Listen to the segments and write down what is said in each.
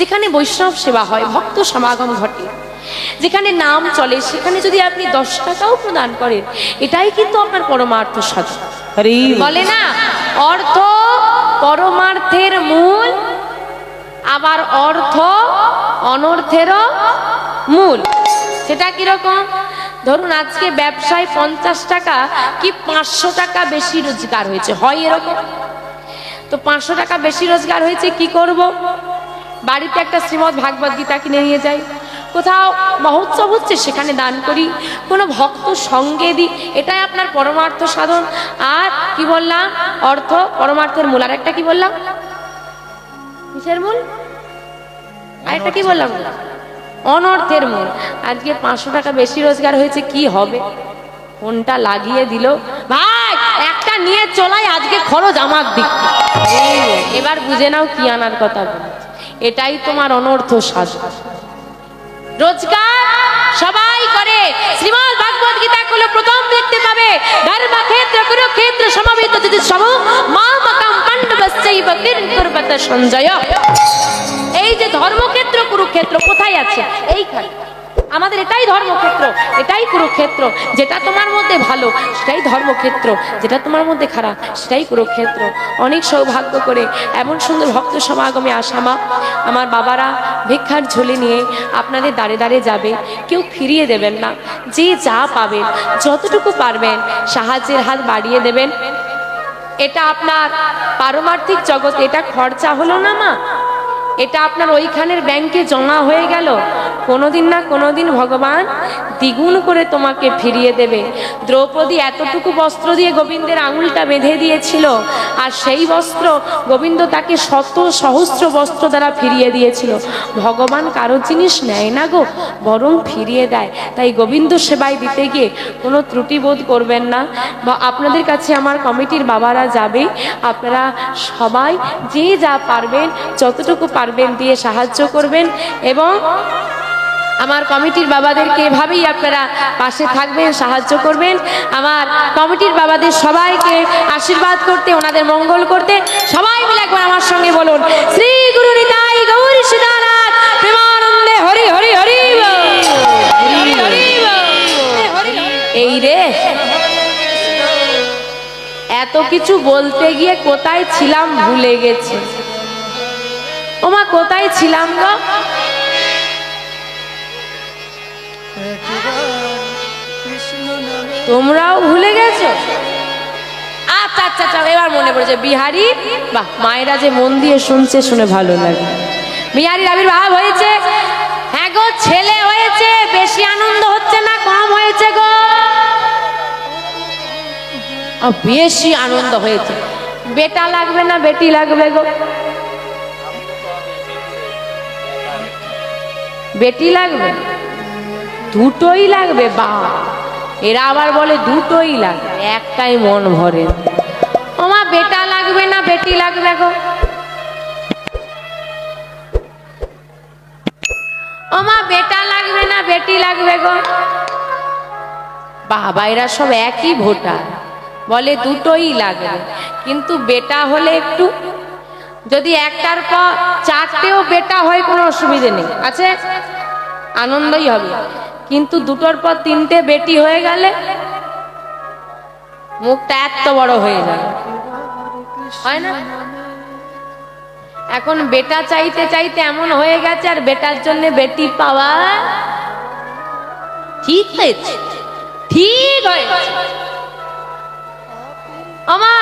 যেখানে বৈষ্ণব সেবা হয় ভক্ত সমাগম ঘটে। যেখানে নাম চলে সেখানে যদি আপনি দশ টাকাও প্রদান করেন এটাই কিন্তু আপনার পরমার্থ সাধন। বলে না অর্থ পরমার্থের মূল আবার অর্থ অনর্থেরও মূল। সেটা কীরকম? ধরুন আজকে ব্যবসায় পঞ্চাশ টাকা কি পাঁচশো টাকা বেশি রোজগার হয়েছে? হয় এরকম? তো পাঁচশো টাকা বেশি রোজগার হয়েছে কি করব? বাড়িতে একটা শ্রীমৎ ভাগবত গীতা কিনে নিয়ে যাই। কোথাও মহোৎসব হচ্ছে, সেখানে দান করি। কোনো ভক্ত সঙ্গে দিই এটাই আপনার পরমার্থ সাধন। আর কি বললাম? অর্থ, পরমার্থের মূল। আর একটা কি বললাম? কিসের মূল? আর একটা কি বললাম? অনর্থের মূল। আজকে পাঁচশো টাকা বেশি রোজগার হয়েছে, কি হবে? ফোনটা লাগিয়ে দিল। ভাই, একটা নিয়ে চলাই, আজকে খরচ আমার দিক। এবার বুঝে নাও কি আনার কথা বলছি। এটাই তোমার অনর্থ সাজ রোজগার সবাই করে। শ্রীমদ ভাগবত গীতা গুলো প্রথম দেখতে পাবে। ধর্ম ক্ষেত্র কুরু ক্ষেত্র সমবেত যদি সব মা মাকাম পাণ্ডবশ্চৈব কিরকুর্বত সঞ্জয়। এই যে ধর্মক্ষেত্র, কুরুক্ষেত্র কোথায় আছে? এইখানে। আমাদের এটাই ধর্মক্ষেত্র, এটাই কুরুক্ষেত্র, যেটা তোমার মধ্যে ভালো, সেটাই ধর্মক্ষেত্র, যেটা তোমার মধ্যে খারাপ, সেটাই কুরুক্ষেত্র। অনেক সৌভাগ্য করে এমন সুন্দর ভক্ত সমাগমে আসা মা, আমার বাবারা ভিক্ষার ঝুলি নিয়ে আপনাদের দাঁড়ে দাঁড়ে যাবে, কেউ ফিরিয়ে দেবেন না। যে যা পাবেন, যতটুকু পারবেন, সাহায্যের হাত বাড়িয়ে দেবেন। এটা আপনার পারমার্থিক জগতে, এটা খরচা হলো না মা? এটা আপনার ওইখানের ব্যাংকে জমা হয়ে গেল কোনোদিন না কোনোদিন ভগবান দ্বিগুণ করে তোমাকে ফিরিয়ে দেবে। দ্রৌপদী এতটুকু বস্ত্র দিয়ে গোবিন্দের আঙুলটা বেঁধে দিয়েছিল, আর সেই বস্ত্র গোবিন্দ তাকে শত সহস্র বস্ত্র দ্বারা ফিরিয়ে দিয়েছিল। ভগবান কারও জিনিস নেয় না গো, বরং ফিরিয়ে দেয়। তাই গোবিন্দ সেবায় দিতে গিয়ে কোনো ত্রুটি বোধ করবেন না, বা আপনাদের কাছে আমার কমিটির বাবারা যাবে, আপনারা সবাই যে যা পারবেন, যতটুকু পারবেন দিয়ে সাহায্য করবেন, এবং আমার কমিটির বাবাদেরকে এভাবেই আপনারা পাশে থাকবেন সাহায্য করবেন। আমার কমিটির বাবাদের সবাইকে আশীর্বাদ করতে ওনাদের মঙ্গল করতে সবাই মিলে একবার আমার সঙ্গে বলুন শ্রী গুরু নিতাই গৌরী সীতানাথ প্রেমানন্দে হরি হরি হরি। এই রে। এত কিছু বলতে গিয়ে কোথায় ছিলাম ভুলে গেছি। ওমা কোথায় ছিলাম গো? তোমরাও ভুলে গেছো? আচ্ছা আচ্ছা আচ্ছা এবার মনে পড়েছে, বিহারি, বাহ, মায়েরা যে মন দিয়ে শুনছে, শুনে ভালো লাগে। বিহারির আবির্ভাব হয়েছে। হ্যাঁ গো, ছেলে হয়েছে, বেশি আনন্দ হচ্ছে না, কম হয়েছে গো। বেশি আনন্দ হয়েছে। বেটা লাগবে না, বেটি লাগবে গো। বেটি লাগবে? দুটোই লাগবে, বা। এরা আবার বলে দুটোই লাগবে, একটাই মন ভরে। ওমা, বেটা লাগবে না, বেটি লাগবে গো। ওমা, বেটা লাগবে না, বেটি লাগবে গো। বাবা, এরা সব একই ভোটার। বলে দুটোই লাগবে, কিন্তু বেটা হলে একটু। যদি একটার পর চারটেও বেটা হয়, কোনো অসুবিধে নেই। আছে? আনন্দই হবে। কিন্তু দুটোর পর তিনটে বেটি হয়ে গেলে মুখটা এত বড় হয়ে যায়। হয় না? এখন বেটা চাইতে চাইতে এমন হয়ে গেছে, আর বেটার জন্য বেটি পাওয়া ঠিক হয়েছে। ঠিক হয়েছে। আমা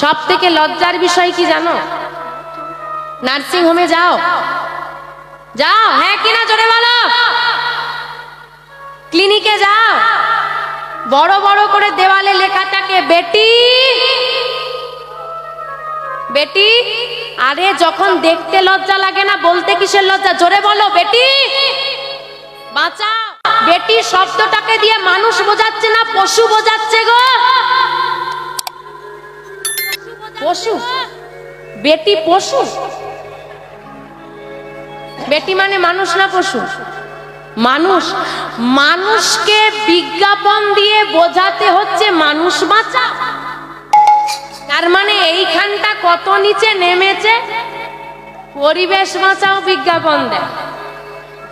সব থেকে লজ্জার বিষয় কি জানো? নার্সিং হোমে যাও। যাও হ্যাঁ কিনা জোরে বলো? ক্লিনিকে যাও। বড় বড় করে দেওয়ালে লেখা থাকে বেটি। বেটি, আরে যখন দেখতে লজ্জা লাগে না, বলতে কিসের লজ্জা? জোরে বলো, বেটি। বাঁচা বেটি শব্দটাকে দিয়ে মানুষ বোঝাচ্ছে না, পশু বোঝাচ্ছে গো। পশু। বেটি পশু। বেটি মানে মানুষ না পশু? মানুষ। মানুষকে বিজ্ঞাপন দিয়ে বোঝাতে হচ্ছে মানুষ বাঁচা। তার মানে এইখানটা কত নিচে নেমেছে? পরিবেশ বাঁচাও বিজ্ঞাপন দেয়।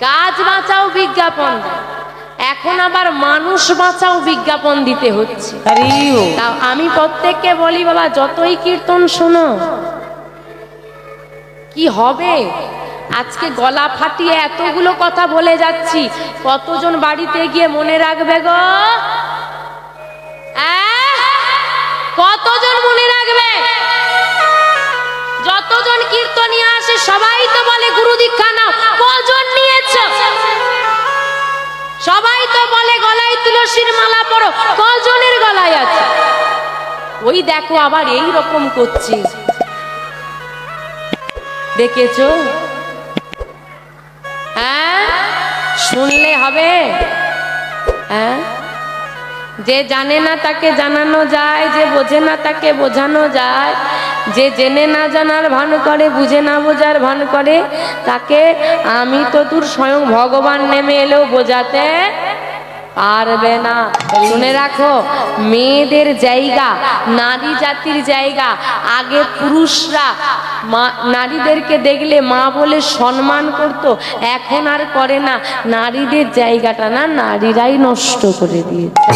গাছ বাঁচাও বিজ্ঞাপন দেয়। এখন আবার মানুষ বাঁচাও বিজ্ঞাপন দিতে হচ্ছে। আমি প্রত্যেককে বলি বাবা যতই কীর্তন শোনো। কি হবে? আজকে গলা ফাটিয়ে এতগুলো কথা বলে যাচ্ছি। কতজন বাড়িতে গিয়ে মনে রাখবে গো? কতজন মনে রাখবে? যতজন কীর্তনিয়া আসে, সবাই তো বলে, গুরু দীক্ষা নাও। কজন নিয়েছ? সবাই তো বলে, গলায় তুলসীর মালা পরো। কজনের গলায় আছে? ওই দেখো আবার এই রকম করছে দেখেছ? হ্যাঁ? শুনলে হবে। হ্যাঁ? যে জানে না তাকে জানানো যায়, যে বোঝে না তাকে বোঝানো যায়, যে জেনে না জানার ভান করে, বুঝে না বোঝার ভান করে, তাকে আমি তো তোর স্বয়ং ভগবান নেমে এলেও বোঝাতে পারবে না। শুনে রাখো, মেয়েদের জায়গা, নারী জাতির জায়গা, আগে পুরুষরা মা, নারীদেরকে দেখলে মা বলে সম্মান করত, এখন আর করে না। নারীদের জায়গাটা না নারীরাই নষ্ট করে দিয়েছে।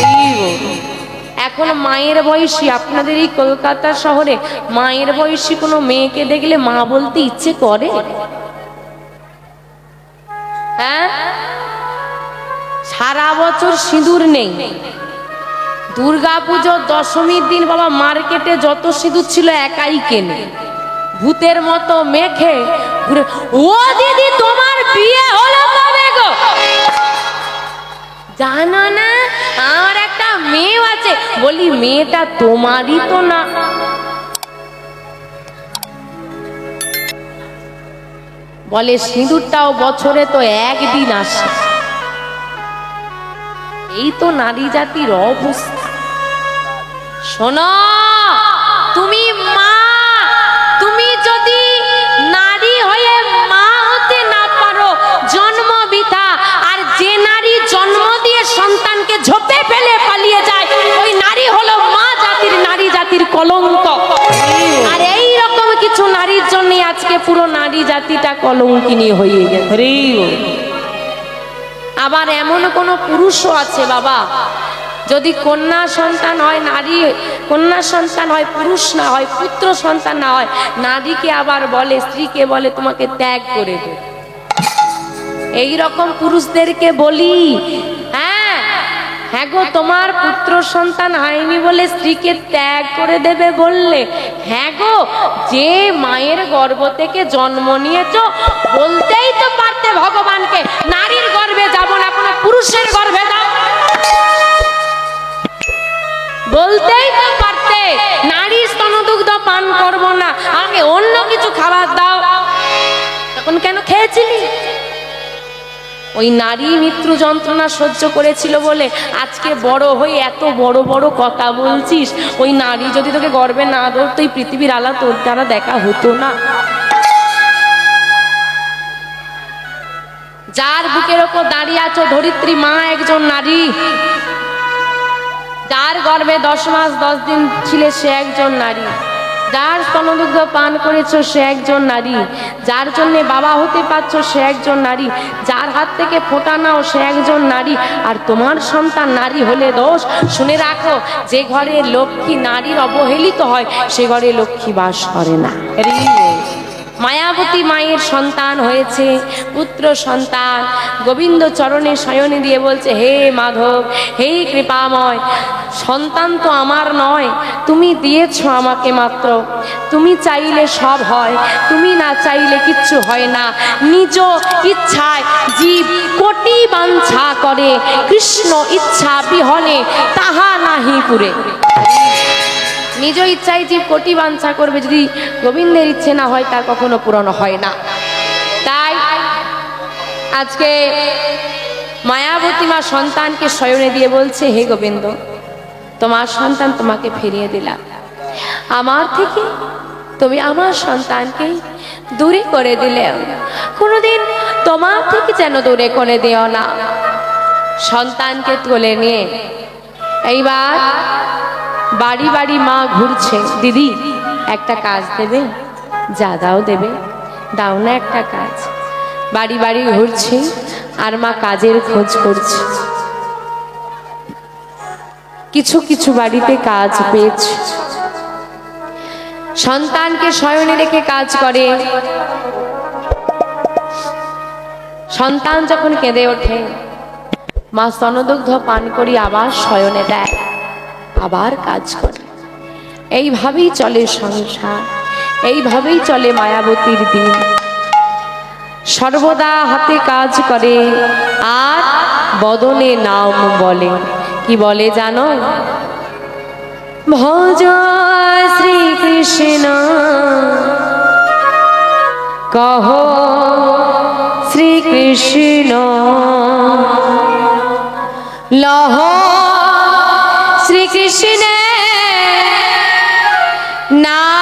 এখন মায়ের বয়সী, আপনাদের এই কলকাতা শহরে মায়ের বয়সী কোনো মেয়েকে দেখলে মা বলতে ইচ্ছে করে? হ্যাঁ? সারা বছর সিঁদুর নেই। দুর্গা পুজোর দশমীর দিন বাবা মার্কেটে যত সিঁদুর ছিল একাই কেনে। ভূতের মতো মেখে ঘুরে, ও দিদি, তোমার বিয়ে হলো কবে গো? জানো না, আমার একটা মেয়ে আছে। বলি, মেয়েটা তোমারই তো না। বলে, সিঁদুরটাও বছরে তো একদিন আসে। এই তো নারী জাতির অবস্থা। শোনো, তুমি মা, তুমি যদি নারী হয়ে মা হতে না পারো, জন্ম বৃথা আর যে নারী জন্ম দিয়ে সন্তানকে ঝোপে ফেলে পালিয়ে যায়, ওই নারী হলো মা জাতির নারী জাতির কলঙ্ক। আর এই রকম কিছু নারীর জন্য আজকে পুরো নারী জাতিটা কলঙ্কিনী হয়ে গেছে। আবার এমন কোনো পুরুষও আছে বাবা। যদি কন্যা সন্তান হয়, নারী, কন্যা সন্তান হয়, পুরুষ না হয়, পুত্র সন্তান না হয়, নারীকে আবার বলে, স্ত্রীকে বলে, তোমাকে ত্যাগ করে দে। এই রকম পুরুষদেরকে বলি হ্যাঁ হ্যাঁ গো, তোমার পুত্র সন্তান হয়নি বলে স্ত্রীকে ত্যাগ করে দেবে বললে হ্যাঁ গো, যে মায়ের গর্ভ থেকে জন্ম নিয়েছো, বলতেই তো পারতে ভগবানকে, নারীর গর্ভে যাব পুরুষের গর্ভে যাও বলতেই তো পারতে, নারী স্তনদুগ্ধ পান করব না। আগে অন্য কিছু খাবার দাও। তখন কেন খেয়েছিলি? ওই নারী মৃত্যু যন্ত্রণা সহ্য করেছিল বলে আজকে বড় হয়ে এত বড় বড় কথা বলছিস। ওই নারী যদি তোকে গর্বে না ধরতো, এই পৃথিবীর আলা তোর দ্বারা দেখা হতো না। যার বুকের ওপর দাঁড়িয়ে আছো ধরিত্রী মা একজন নারী। যার গর্ভে দশ মাস দশ দিন ছিলে সে একজন নারী। যার স্তনদুগ্ধ পান করেছ সে একজন নারী। যার জন্যে বাবা হতে পারছ সে একজন নারী। যার হাত থেকে ফোঁটা নাও সে একজন নারী। আর তোমার সন্তান নারী হলে দোষ। শুনে রাখো, যে ঘরে লক্ষ্মী নারীর অবহেলিত হয়, সে ঘরে লক্ষ্মী বাস করে না। মায়াবতী মায়ের সন্তান হয়েছে, পুত্র সন্তান। গোবিন্দ চরণে শয়নে দিয়ে বলছে, হে মাধব, হে কৃপাময়, সন্তান তো আমার নয়, তুমি দিয়েছ আমাকে মাত্র। তুমি চাইলে সব হয়, তুমি না চাইলে কিচ্ছু হয় না। নিজ ইচ্ছায় জীব কোটি বাঞ্ছা করে, কৃষ্ণ ইচ্ছা বিহনে তাহা নাহি পুরে। নিজ ইচ্ছায় জীব কোটি বাঞ্ছা করবে, যদি গোবিন্দের ইচ্ছে না হয় তার কখনো পূরণ হয় না। তাই আজকে মায়াবতী মা সন্তানকে শয়নে দিয়ে বলছে, হে গোবিন্দ, তোমার সন্তান তোমাকে ফিরিয়ে দিলাম আমার থেকে তুমি আমার সন্তানকে দূরে করে দিলে। কোনোদিন তোমার থেকে যেন দূরে করে দিও না। সন্তানকে তুলে নিয়ে এইবার বাড়ি বাড়ি মা ঘুরছে, দিদি, একটা কাজ দেবে? যা দাও দেবে। দাও না একটা কাজ। বাড়ি বাড়ি ঘুরছে আর মা কাজের খোঁজ করছে। কিছু কিছু বাড়িতে কাজ পেয়েছে। সন্তানকে শয়নে রেখে কাজ করে। সন্তান যখন কেঁদে ওঠে, মা স্তনদগ্ধ পান করি আবার শয়নে দেয়। আবার কাজ করে। এইভাবেই চলে সংসার, এইভাবেই চলে মায়াবতীর দিন। সর্বদা হাতে কাজ করে, আর বদনে নাম বলে। কি বলে জানো? ভজ শ্রীকৃষ্ণ। কহ শ্রীকৃষ্ণ। লহ শ্রীকৃষ্ণ নাম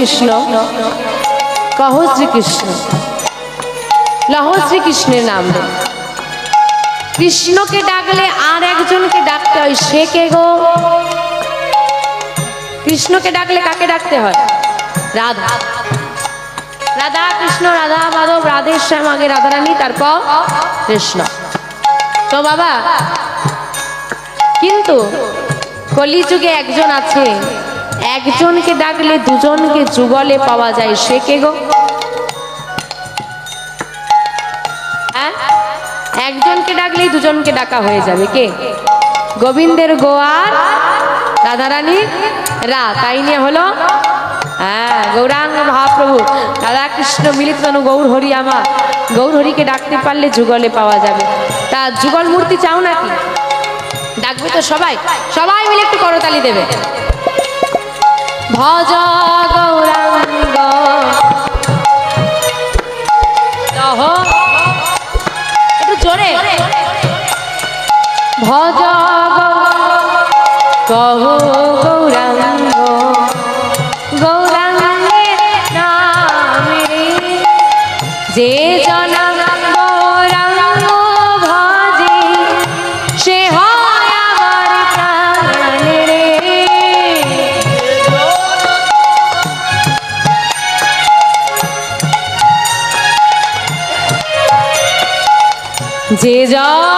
শ্রীকৃষ্ণ। কহ শ্রীকৃষ্ণ। লহ শ্রীকৃষ্ণের নাম কৃষ্ণকে ডাকলে আর একজনকে ডাকতে হয়, সে কে গো? কৃষ্ণকে ডাকলে কাকে ডাকতে হয়? রাধা। রাধা কৃষ্ণ, রাধা মাধব রাধেশ্যাম আগে রাধারানী, তারপর কৃষ্ণ। তো বাবা, কিন্তু কলিযুগে একজন আছে একজনকে ডাকলে দুজনকে যুগলে পাওয়া যায়, সে কে গো? হ্যাঁ? একজনকে ডাকলেই দুজনকে ডাকা হয়ে যাবে, কে? গোবিন্দের গোয়ার রাধারানী রা, তাই নিয়ে হলো? হ্যাঁ গৌরাঙ্গ মহাপ্রভু রাধা কৃষ্ণ মিলিত তনু গৌর হরি আমার। গৌর হরিকে ডাকতে পারলে যুগলে পাওয়া যাবে। তা যুগল মূর্তি চাও নাকি? ডাকবে তো সবাই। সবাই মিলে একটু করতালি দেবে। ভজ গৌরাঙ্গ। একটু জোরে। ভজ কহ যে জন